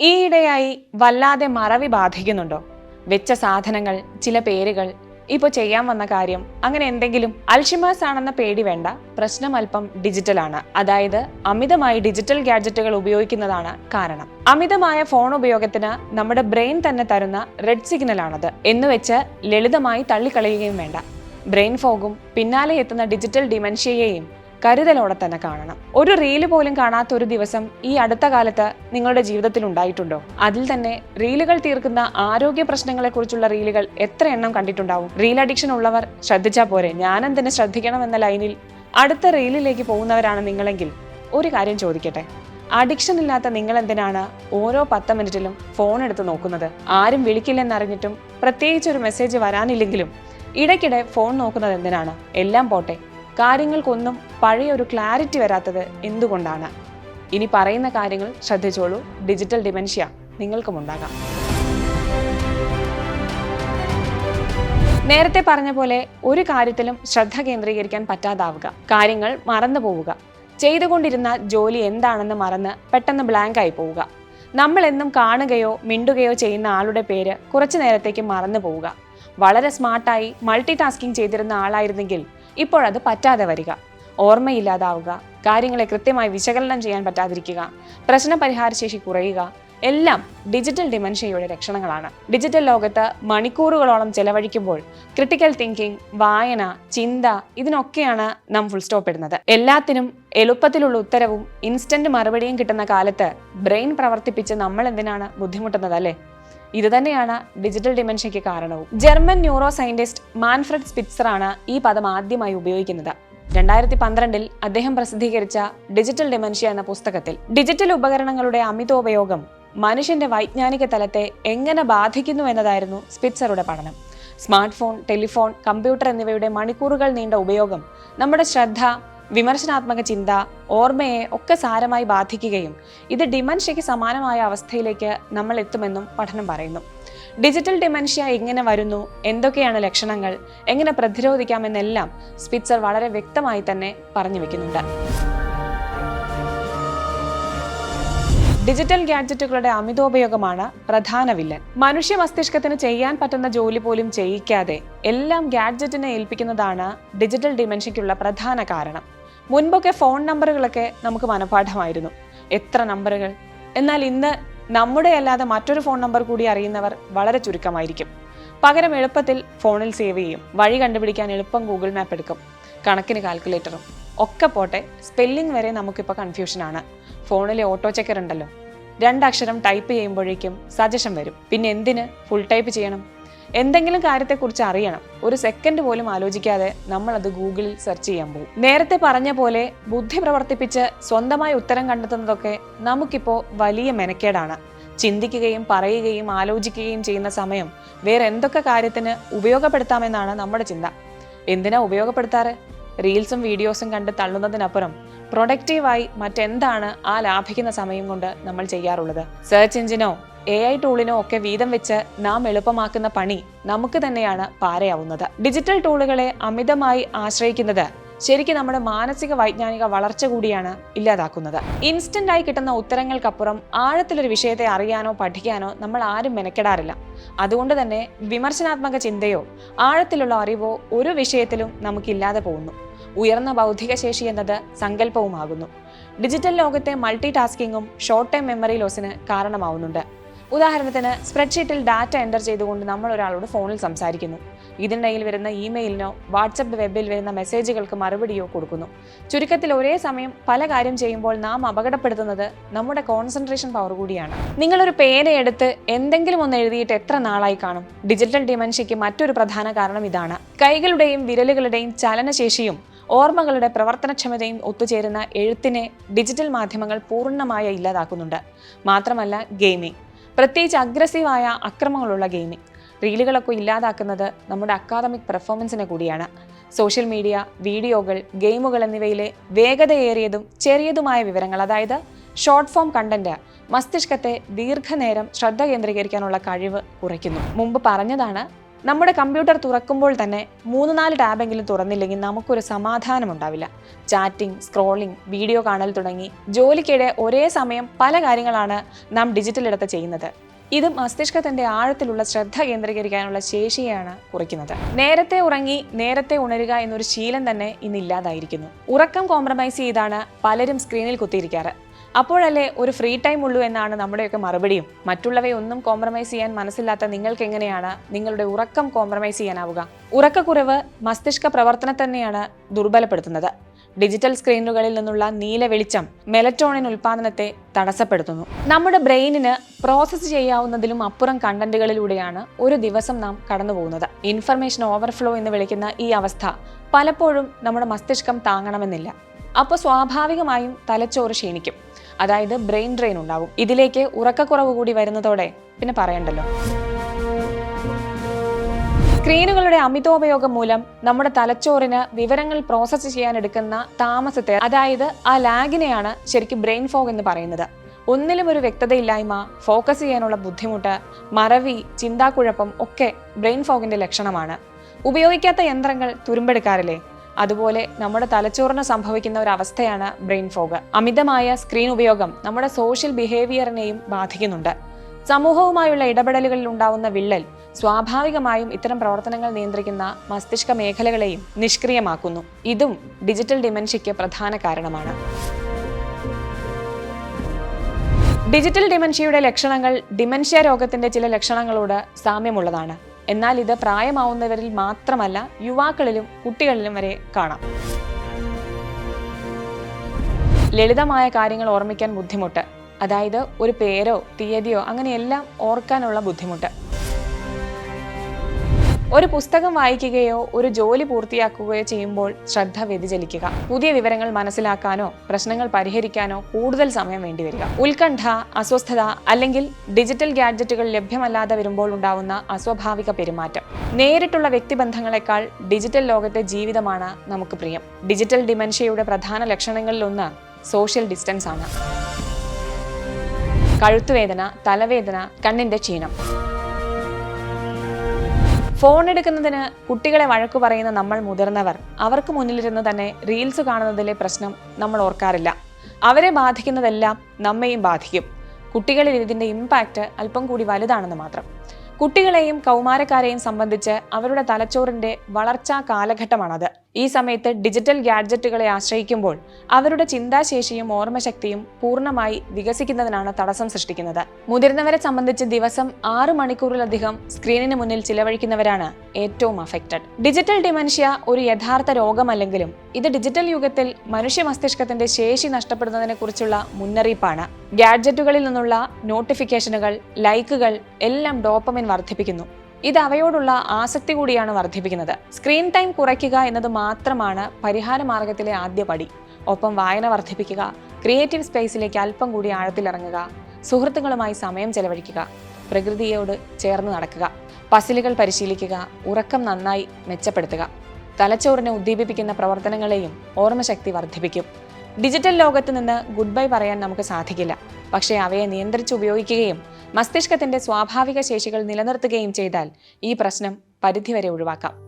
ഈയിടെയായി വല്ലാതെ മറവി ബാധിക്കുന്നുണ്ടോ? വെച്ച സാധനങ്ങൾ ചില പേരുകൾ ഇപ്പോൾ ചെയ്യാൻ വന്ന കാര്യം അങ്ങനെ എന്തെങ്കിലും അൽഷിമേഴ്സ് ആണെന്ന പേടി വേണ്ട. പ്രശ്നം അല്പം ഡിജിറ്റലാണ്. അതായത് അമിതമായി ഡിജിറ്റൽ ഗാഡ്ജറ്റുകൾ ഉപയോഗിക്കുന്നതാണ് കാരണം. അമിതമായ ഫോൺ ഉപയോഗത്തിന് നമ്മുടെ ബ്രെയിൻ തന്നെ തരുന്ന റെഡ് സിഗ്നലാണത്. എന്നുവെച്ച് ലളിതമായി തള്ളിക്കളയുകയും വേണ്ട. ബ്രെയിൻ ഫോഗും പിന്നാലെ എത്തുന്ന ഡിജിറ്റൽ ഡിമെൻഷ്യയെയും കരുതലോടെ തന്നെ കാണണം. ഒരു റീൽ പോലും കാണാത്ത ഒരു ദിവസം ഈ അടുത്ത കാലത്ത് നിങ്ങളുടെ ജീവിതത്തിൽ ഉണ്ടായിട്ടുണ്ടോ? അതിൽ തന്നെ റീലുകൾ തീർക്കുന്ന ആരോഗ്യ പ്രശ്നങ്ങളെ കുറിച്ചുള്ള റീലുകൾ എത്ര എണ്ണം കണ്ടിട്ടുണ്ടാവും? റീൽ അഡിക്ഷൻ ഉള്ളവർ ശ്രദ്ധിച്ചാൽ പോരെ. ഞാനെന്തിനെ ശ്രദ്ധിക്കണം എന്ന ലൈനിൽ അടുത്ത റീലിലേക്ക് പോകുന്നവരാണ് നിങ്ങളെങ്കിൽ ഒരു കാര്യം ചോദിക്കട്ടെ. അഡിക്ഷൻ ഇല്ലാത്ത നിങ്ങൾ എന്തിനാണ് ഓരോ പത്ത് മിനിറ്റിലും ഫോൺ എടുത്ത് നോക്കുന്നത്? ആരും വിളിക്കില്ലെന്നറിഞ്ഞിട്ടും പ്രത്യേകിച്ച് ഒരു മെസ്സേജ് വരാനില്ലെങ്കിലും ഇടയ്ക്കിടെ ഫോൺ നോക്കുന്നത് എന്തിനാണ്? എല്ലാം പോട്ടെ. കാര്യങ്ങൾക്കൊന്നും പഴയ ഒരു ക്ലാരിറ്റി വരാത്തത് എന്തുകൊണ്ടാണ്? ഇനി പറയുന്ന കാര്യങ്ങൾ ശ്രദ്ധിച്ചോളൂ. ഡിജിറ്റൽ ഡിമെൻഷ്യ നിങ്ങൾക്കും ഉണ്ടാകാം. നേരത്തെ പറഞ്ഞ പോലെ ഒരു കാര്യത്തിലും ശ്രദ്ധ കേന്ദ്രീകരിക്കാൻ പറ്റാതാവുക. കാര്യങ്ങൾ മറന്നു പോവുക. ചെയ്തുകൊണ്ടിരുന്ന ജോലി എന്താണെന്ന് മറന്ന് പെട്ടെന്ന് ബ്ലാങ്ക് ആയി പോവുക. നമ്മൾ എന്നും കാണുകയോ മിണ്ടുകയോ ചെയ്യുന്ന ആളുടെ പേര് കുറച്ചു നേരത്തേക്ക് മറന്നു പോവുക. വളരെ സ്മാർട്ടായി മൾട്ടി ടാസ്കിംഗ് ചെയ്തിരുന്ന ആളായിരുന്നെങ്കിൽ ഇപ്പോഴത് പറ്റാതെ വരിക. ഓർമ്മയില്ലാതാവുക. കാര്യങ്ങളെ കൃത്യമായി വിശകലനം ചെയ്യാൻ പറ്റാതിരിക്കുക. പ്രശ്ന പരിഹാരശേഷി കുറയുക. എല്ലാം ഡിജിറ്റൽ ഡിമെൻഷ്യയുടെ ലക്ഷണങ്ങളാണ്. ഡിജിറ്റൽ ലോകത്ത് മണിക്കൂറുകളോളം ചെലവഴിക്കുമ്പോൾ ക്രിട്ടിക്കൽ തിങ്കിങ് വായന ചിന്ത ഇതിനൊക്കെയാണ് നാം ഫുൾ സ്റ്റോപ്പ് ഇടുന്നത്. എല്ലാത്തിനും എളുപ്പത്തിലുള്ള ഉത്തരവും ഇൻസ്റ്റന്റ് മറുപടിയും കിട്ടുന്ന കാലത്ത് ബ്രെയിൻ പ്രവർത്തിപ്പിച്ച് നമ്മൾ എന്തിനാണ് ബുദ്ധിമുട്ടുന്നത് അല്ലേ? ഇത് തന്നെയാണ് ഡിജിറ്റൽ ഡിമെൻഷ്യയ്ക്ക് കാരണവും. ജർമ്മൻ ന്യൂറോ സയന്റിസ്റ്റ് മാൻഫ്രഡ് സ്പിറ്റ്സറാണ് ഈ പദം ആദ്യമായി ഉപയോഗിക്കുന്നത്. രണ്ടായിരത്തി പന്ത്രണ്ടിൽ അദ്ദേഹം പ്രസിദ്ധീകരിച്ച ഡിജിറ്റൽ ഡിമെൻഷ്യ എന്ന പുസ്തകത്തിൽ ഡിജിറ്റൽ ഉപകരണങ്ങളുടെ അമിതോപയോഗം മനുഷ്യന്റെ വൈജ്ഞാനിക തലത്തെ എങ്ങനെ ബാധിക്കുന്നു എന്നതായിരുന്നു സ്പിറ്റ്സറുടെ പഠനം. സ്മാർട്ട് ഫോൺ ടെലിഫോൺ കമ്പ്യൂട്ടർ എന്നിവയുടെ മണിക്കൂറുകൾ നീണ്ട ഉപയോഗം നമ്മുടെ ശ്രദ്ധ വിമർശനാത്മക ചിന്ത ഓർമ്മയെ ഒക്കെ സാരമായി ബാധിക്കുകയും ഇത് ഡിമൻഷ്യയ്ക്ക് സമാനമായ അവസ്ഥയിലേക്ക് നമ്മൾ എത്തുമെന്നും പഠനം പറയുന്നു. ഡിജിറ്റൽ ഡിമൻഷ്യ എങ്ങനെ വരുന്നു? എന്തൊക്കെയാണ് ലക്ഷണങ്ങൾ? എങ്ങനെ പ്രതിരോധിക്കാമെന്നെല്ലാം സ്പിറ്റ്സർ വളരെ വ്യക്തമായി തന്നെ പറഞ്ഞു വെക്കുന്നുണ്ട്. ഡിജിറ്റൽ ഗാഡ്ജറ്റുകളുടെ അമിതോപയോഗമാണ് പ്രധാന വില്ലൻ. മനുഷ്യ മസ്തിഷ്കത്തിന് ചെയ്യാൻ പറ്റുന്ന ജോലി പോലും ചെയ്യിക്കാതെ എല്ലാം ഗാഡ്ജറ്റിനെ ഏൽപ്പിക്കുന്നതാണ് ഡിജിറ്റൽ ഡിമെൻഷ്യയ്ക്കുള്ള പ്രധാന കാരണം. മുൻപൊക്കെ ഫോൺ നമ്പറുകളൊക്കെ നമുക്ക് മനപാഠമായിരുന്നു. എത്ര നമ്പറുകൾ? എന്നാൽ ഇന്ന് നമ്മുടെ അല്ലാതെ മറ്റൊരു ഫോൺ നമ്പർ കൂടി അറിയുന്നവർ വളരെ ചുരുക്കമായിരിക്കും. പകരം എളുപ്പത്തിൽ ഫോണിൽ സേവ് ചെയ്യും. വഴി കണ്ടുപിടിക്കാൻ എളുപ്പം ഗൂഗിൾ മാപ്പ് എടുക്കും. കണക്കിന് കാൽക്കുലേറ്ററും ഒക്കെ പോട്ടെ സ്പെല്ലിംഗ് വരെ നമുക്കിപ്പോൾ കൺഫ്യൂഷനാണ് ഫോണിലെ ഓട്ടോ ചെക്കർ ഉണ്ടല്ലോ. രണ്ടക്ഷരം ടൈപ്പ് ചെയ്യുമ്പോഴേക്കും സജഷൻ വരും. പിന്നെ എന്തിന്? ഫുൾ ടൈപ്പ് ചെയ്യണം. എന്തെങ്കിലും കാര്യത്തെക്കുറിച്ച് അറിയണം. ഒരു സെക്കൻഡ് പോലും ആലോചിക്കാതെ നമ്മൾ അത് ഗൂഗിളിൽ സെർച്ച് ചെയ്യാൻ പോകും. നേരത്തെ പറഞ്ഞ പോലെ ബുദ്ധി പ്രവർത്തിപ്പിച്ച് സ്വന്തമായി ഉത്തരം കണ്ടെത്തുന്നതൊക്കെ നമുക്കിപ്പോൾ വലിയ മെനക്കേടാണ്. ചിന്തിക്കുകയും പറയുകയും ആലോചിക്കുകയും ചെയ്യുന്ന സമയം വേറെ എന്തൊക്കെ കാര്യത്തിന് ഉപയോഗപ്പെടുത്താമെന്നാണ് നമ്മുടെ ചിന്ത. എന്തിനാ ഉപയോഗപ്പെടുത്താറ്? റീൽസും വീഡിയോസും കണ്ട് തള്ളുന്നതിനപ്പുറം പ്രൊഡക്റ്റീവായി മറ്റെന്താണ് ആ ലാഭിക്കുന്ന സമയം കൊണ്ട് നമ്മൾ ചെയ്യാറുള്ളത്? സെർച്ച് എഞ്ചിനോ എ ഐ ടൂളിനോ ഒക്കെ വീതം വെച്ച് നാം എളുപ്പമാക്കുന്ന പണി നമുക്ക് തന്നെയാണ് പാരയാവുന്നത്. ഡിജിറ്റൽ ടൂളുകളെ അമിതമായി ആശ്രയിക്കുന്നത് ശരിക്കും നമ്മുടെ മാനസിക വൈജ്ഞാനിക വളർച്ച കൂടിയാണ് ഇല്ലാതാക്കുന്നത്. ഇൻസ്റ്റന്റ് ആയി കിട്ടുന്ന ഉത്തരങ്ങൾക്കപ്പുറം ആഴത്തിലൊരു വിഷയത്തെ അറിയാനോ പഠിക്കാനോ നമ്മൾ ആരും മെനക്കെടാറില്ല. അതുകൊണ്ട് തന്നെ വിമർശനാത്മക ചിന്തയോ ആഴത്തിലുള്ള അറിവോ ഒരു വിഷയത്തിലും നമുക്കില്ലാതെ പോകുന്നു. ഉയർന്ന ബൗദ്ധിക ശേഷി എന്നത് സങ്കല്പവുമാകുന്നു. ഡിജിറ്റൽ ലോകത്തെ മൾട്ടി ടാസ്കിങ്ങും ഷോർട്ട് ടൈം മെമ്മറി ലോസിന് കാരണമാവുന്നുണ്ട്. ഉദാഹരണത്തിന് സ്പ്രെഡ്ഷീറ്റിൽ ഡാറ്റ എന്റർ ചെയ്തുകൊണ്ട് നമ്മൾ ഒരാളോട് ഫോണിൽ സംസാരിക്കുന്നു. ഇതിനിടയിൽ വരുന്ന ഇമെയിലിനോ വാട്സപ്പ് വെബിൽ വരുന്ന മെസ്സേജുകൾക്ക് മറുപടിയോ കൊടുക്കുന്നു. ചുരുക്കത്തിൽ ഒരേ സമയം പല കാര്യം ചെയ്യുമ്പോൾ നാം അപകടപ്പെടുത്തുന്നത് നമ്മുടെ കോൺസെൻട്രേഷൻ പവർ കൂടിയാണ്. നിങ്ങളൊരു പേനയെടുത്ത് എന്തെങ്കിലും ഒന്ന് എഴുതിയിട്ട് എത്ര നാളായി കാണും? ഡിജിറ്റൽ ഡിമെൻഷ്യയ്ക്ക് മറ്റൊരു പ്രധാന കാരണം ഇതാണ്. കൈകളുടെയും വിരലുകളുടെയും ചലനശേഷിയും ഓർമ്മകളുടെ പ്രവർത്തനക്ഷമതയും ഒത്തുചേരുന്ന എഴുത്തിനെ ഡിജിറ്റൽ മാധ്യമങ്ങൾ പൂർണമായി ഇല്ലാതാക്കുന്നുണ്ട്. മാത്രമല്ല ഗെയിമിംഗ് പ്രത്യേകിച്ച് അഗ്രസീവായ അക്രമങ്ങളുള്ള ഗെയിമിംഗ് റീലുകളൊക്കെ ഇല്ലാതാക്കുന്നത് നമ്മുടെ അക്കാദമിക് പെർഫോമൻസിനെ കൂടിയാണ്. സോഷ്യൽ മീഡിയ വീഡിയോകൾ ഗെയിമുകൾ എന്നിവയിലെ വേഗതയേറിയതും ചെറിയതുമായ വിവരങ്ങൾ അതായത് ഷോർട്ട് ഫോം കണ്ടന്റ് മസ്തിഷ്കത്തെ ദീർഘനേരം ശ്രദ്ധ കേന്ദ്രീകരിക്കാനുള്ള കഴിവ് കുറയ്ക്കുന്നു. മുമ്പ് പറഞ്ഞതാണ് നമ്മുടെ കമ്പ്യൂട്ടർ തുറക്കുമ്പോൾ തന്നെ മൂന്ന് നാല് ടാബെങ്കിലും തുറന്നില്ലെങ്കിൽ നമുക്കൊരു സമാധാനം ഉണ്ടാവില്ല. ചാറ്റിംഗ് സ്ക്രോളിംഗ് വീഡിയോ കാണൽ തുടങ്ങി ജോലിക്കിടെ ഒരേ സമയം പല കാര്യങ്ങളാണ് നാം ഡിജിറ്റൽ എടുത്ത് ചെയ്യുന്നത്. ഇത് മസ്തിഷ്കത്തിന്റെ ആഴത്തിലുള്ള ശ്രദ്ധ കേന്ദ്രീകരിക്കാനുള്ള ശേഷിയാണ് കുറയ്ക്കുന്നത് നേരത്തെ ഉറങ്ങി നേരത്തെ ഉണരുക എന്നൊരു ശീലം തന്നെ ഇന്ന് ഇല്ലാതായിരിക്കുന്നു. ഉറക്കം കോംപ്രമൈസ് ചെയ്താണ് പലരും സ്ക്രീനിൽ കുത്തിയിരിക്കാറ്. അപ്പോഴല്ലേ ഒരു ഫ്രീ ടൈം ഉള്ളൂ എന്നാണ് നമ്മുടെയൊക്കെ മറുപടിയും. മറ്റുള്ളവയൊന്നും കോംപ്രമൈസ് ചെയ്യാൻ മനസ്സില്ലാത്ത നിങ്ങൾക്ക് എങ്ങനെയാണ് നിങ്ങളുടെ ഉറക്കം കോംപ്രമൈസ് ചെയ്യാനാവുക? ഉറക്കക്കുറവ് മസ്തിഷ്ക പ്രവർത്തനം തന്നെയാണ് ദുർബലപ്പെടുത്തുന്നത്. ഡിജിറ്റൽ സ്ക്രീനുകളിൽ നിന്നുള്ള നീല വെളിച്ചം മെലറ്റോണിൻ ഉൽപാദനത്തെ തടസ്സപ്പെടുത്തുന്നു. നമ്മുടെ ബ്രെയിനിന് പ്രോസസ്സ് ചെയ്യാവുന്നതിലും അപ്പുറം കണ്ടന്റുകളിലൂടെയാണ് ഒരു ദിവസം നാം കടന്നു പോകുന്നത് ഇൻഫർമേഷൻ ഓവർഫ്ലോ എന്ന് വിളിക്കുന്ന ഈ അവസ്ഥ പലപ്പോഴും നമ്മുടെ മസ്തിഷ്കം താങ്ങണമെന്നില്ല. അപ്പോൾ സ്വാഭാവികമായും തലച്ചോറ് ക്ഷീണിക്കും. അതായത് ബ്രെയിൻ ഡ്രെയിൻ ഉണ്ടാകും ഇതിലേക്ക് ഉറക്കക്കുറവ് കൂടി വരുന്നതോടെ പിന്നെ പറയണ്ടല്ലോ. സ്ക്രീനുകളുടെ അമിതോപയോഗം മൂലം നമ്മുടെ തലച്ചോറിന് വിവരങ്ങൾ പ്രോസസ്സ് ചെയ്യാൻ എടുക്കുന്ന താമസത്തെ അതായത് ആ ലാഗിനെയാണ് ശരിക്കും ബ്രെയിൻ ഫോഗ് എന്ന് പറയുന്നത്. ഒന്നിലും ഒരു വ്യക്തതയില്ലായ്മ ഫോക്കസ് ചെയ്യാനുള്ള ബുദ്ധിമുട്ട് മറവി ചിന്താക്കുഴപ്പം ഒക്കെ ബ്രെയിൻ ഫോഗിന്റെ ലക്ഷണമാണ്. ഉപയോഗിക്കാത്ത യന്ത്രങ്ങൾ തുരുമ്പെടുക്കാറില്ലേ? അതുപോലെ നമ്മുടെ തലച്ചോറിന് സംഭവിക്കുന്ന ഒരു അവസ്ഥയാണ് ബ്രെയിൻ ഫോഗ്. അമിതമായ സ്ക്രീൻ ഉപയോഗം നമ്മുടെ സോഷ്യൽ ബിഹേവിയറിനെയും ബാധിക്കുന്നുണ്ട്. സമൂഹവുമായുള്ള ഇടപെടലുകളിൽ ഉണ്ടാവുന്ന വിള്ളൽ സ്വാഭാവികമായും ഇത്തരം പ്രവർത്തനങ്ങൾ നിയന്ത്രിക്കുന്ന മസ്തിഷ്ക മേഖലകളെയും നിഷ്ക്രിയമാക്കുന്നു. ഇതും ഡിജിറ്റൽ ഡിമെൻഷ്യയ്ക്ക് പ്രധാന കാരണമാണ്. ഡിജിറ്റൽ ഡിമെൻഷ്യയുടെ ലക്ഷണങ്ങൾ ഡിമെൻഷ്യ രോഗത്തിന്റെ ചില ലക്ഷണങ്ങളോട് സാമ്യമുള്ളതാണ്. എന്നാൽ ഇത് പ്രായമാവുന്നവരിൽ മാത്രമല്ല യുവാക്കളിലും കുട്ടികളിലും വരെ കാണാം. ലളിതമായ കാര്യങ്ങൾ ഓർമ്മിക്കാൻ ബുദ്ധിമുട്ട്. അതായത് ഒരു പേരോ തീയതിയോ അങ്ങനെയെല്ലാം ഓർക്കാനുള്ള ബുദ്ധിമുട്ട്. ഒരു പുസ്തകം വായിക്കുകയോ ഒരു ജോലി പൂർത്തിയാക്കുകയോ ചെയ്യുമ്പോൾ ശ്രദ്ധ വ്യതിചലിക്കുക. പുതിയ വിവരങ്ങൾ മനസ്സിലാക്കാനോ പ്രശ്നങ്ങൾ പരിഹരിക്കാനോ കൂടുതൽ സമയം വേണ്ടിവരിക. ഉത്കണ്ഠ അസ്വസ്ഥത അല്ലെങ്കിൽ ഡിജിറ്റൽ ഗാഡ്ജറ്റുകൾ ലഭ്യമല്ലാതെ വരുമ്പോൾ ഉണ്ടാവുന്ന അസ്വാഭാവിക പെരുമാറ്റം. നേരിട്ടുള്ള വ്യക്തിബന്ധങ്ങളെക്കാൾ ഡിജിറ്റൽ ലോകത്തെ ജീവിതമാണ് നമുക്ക് പ്രിയം. ഡിജിറ്റൽ ഡിമെൻഷ്യയുടെ പ്രധാന ലക്ഷണങ്ങളിലൊന്ന് സോഷ്യൽ ഡിസ്റ്റൻസ് ആണ് കഴുത്തുവേദന തലവേദന കണ്ണിന്റെ ക്ഷീണം. ഫോൺ എടുക്കുന്നതിന് കുട്ടികളെ വഴക്കു പറയുന്ന നമ്മൾ മുതിർന്നവർ അവർക്ക് മുന്നിലിരുന്ന് തന്നെ റീൽസ് കാണുന്നതിലെ പ്രശ്നം നമ്മൾ ഓർക്കാറില്ല. അവരെ ബാധിക്കുന്നതെല്ലാം നമ്മെയും ബാധിക്കും. കുട്ടികളിൽ ഇതിന്റെ ഇമ്പാക്റ്റ് അല്പം കൂടി വലുതാണെന്ന് മാത്രം. കുട്ടികളെയും കൗമാരക്കാരെയും സംബന്ധിച്ച് അവരുടെ തലച്ചോറിന്റെ വളർച്ചാ കാലഘട്ടമാണത്. ഈ സമയത്ത് ഡിജിറ്റൽ ഗാഡ്ജറ്റുകളെ ആശ്രയിക്കുമ്പോൾ അവരുടെ ചിന്താശേഷിയും ഓർമ്മശക്തിയും പൂർണമായി വികസിക്കുന്നതിനാണ് തടസ്സം സൃഷ്ടിക്കുന്നത്. മുതിർന്നവരെ സംബന്ധിച്ച് ദിവസം ആറ് മണിക്കൂറിലധികം സ്ക്രീനിന് മുന്നിൽ ചിലവഴിക്കുന്നവരാണ് ഏറ്റവും അഫക്റ്റഡ് ഡിജിറ്റൽ ഡിമൻഷ്യ ഒരു യഥാർത്ഥ രോഗമല്ലെങ്കിലും ഇത് ഡിജിറ്റൽ യുഗത്തിൽ മനുഷ്യ മസ്തിഷ്കത്തിന്റെ ശേഷി നഷ്ടപ്പെടുന്നതിനെ കുറിച്ചുള്ള മുന്നറിയിപ്പാണ്. ഗാഡ്ജറ്റുകളിൽ നിന്നുള്ള നോട്ടിഫിക്കേഷനുകൾ ലൈക്കുകൾ എല്ലാം ഡോപ്പമിൻ വർദ്ധിപ്പിക്കുന്നു. ഇത് അവയോടുള്ള ആസക്തി കൂടിയാണ് വർദ്ധിപ്പിക്കുന്നത്. സ്ക്രീൻ ടൈം കുറയ്ക്കുക എന്നത് മാത്രമാണ് പരിഹാര മാർഗത്തിലെ ആദ്യ പടി. ഒപ്പം വായന വർദ്ധിപ്പിക്കുക ക്രിയേറ്റീവ് സ്പേസിലേക്ക് അല്പം കൂടി ആഴത്തിലിറങ്ങുക സുഹൃത്തുക്കളുമായി സമയം ചെലവഴിക്കുക പ്രകൃതിയോട് ചേർന്ന് നടക്കുക പസിലുകൾ പരിശീലിക്കുക ഉറക്കം നന്നായി മെച്ചപ്പെടുത്തുക തലച്ചോറിനെ ഉദ്ദീപിപ്പിക്കുന്ന പ്രവർത്തനങ്ങളെയും ഓർമ്മശക്തി വർദ്ധിപ്പിക്കും. ഡിജിറ്റൽ ലോകത്ത് നിന്ന് ഗുഡ് ബൈ പറയാൻ നമുക്ക് സാധിക്കില്ല. പക്ഷേ അവയെ നിയന്ത്രിച്ച് ഉപയോഗിക്കുകയും മസ്തിഷ്കത്തിന്റെ സ്വാഭാവിക ശേഷികൾ നിലനിർത്തുകയും ചെയ്താൽ ഈ പ്രശ്നം പരിധിവരെ ഒഴിവാക്കാം.